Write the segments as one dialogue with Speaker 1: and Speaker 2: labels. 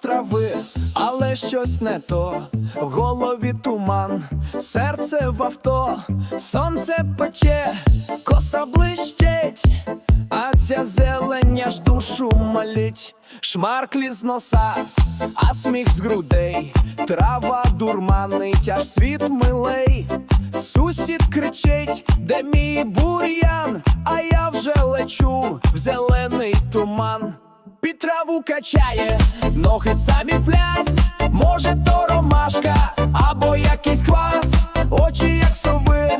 Speaker 1: трави, але щось не то. В голові туман, серце в авто, сонце пече, коса блищить, а ця зелень аж душу малить. Шмарклі з носа, а сміх з грудей, трава дурманить, аж світ милей. Сусід кричить, де мій бур'ян, а я вже лечу в зелений туман. Під траву качає, ноги самі в пляс, може то ромашка або якийсь квас, очі як сови,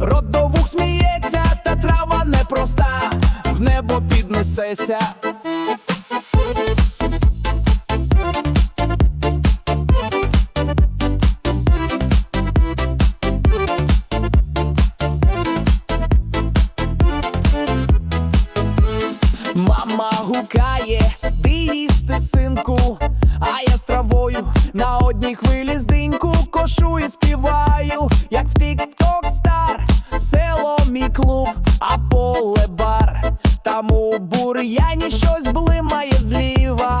Speaker 1: рот до вух сміється, та трава непроста, в небо піднесеся. Мама ти їсти синку, а я з травою. На одній хвилі з диньку кошу і співаю, як в тік-ток стар, село мій клуб, а поле бар. Там у бур'яні щось блимає зліва.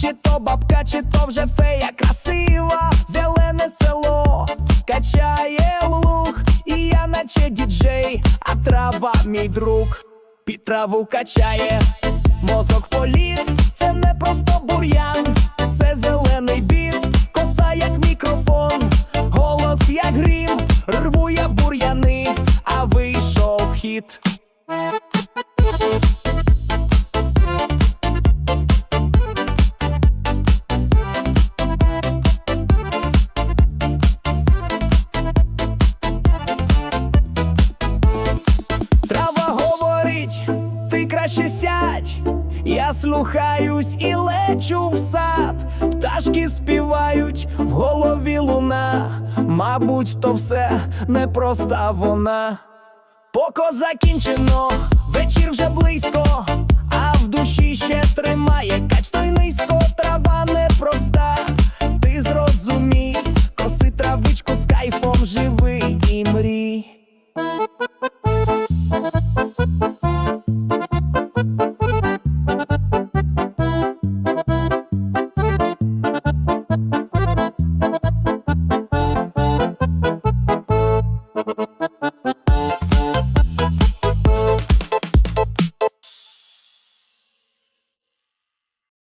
Speaker 1: Чи то бабка, чи то вже фея красива, зелене село качає луг, і я наче діджей, а трава мій друг під траву качає, мозок політ, це не просто бур'ян, це зелений біт, коса як мікрофон, голос як грім, рву я бур'яни, а вийшов хіт. Трава говорить, ти краще сядь. Слухаюсь і лечу в сад. Пташки співають, в голові луна. Мабуть, то все непроста вона. Поко закінчено, вечір вже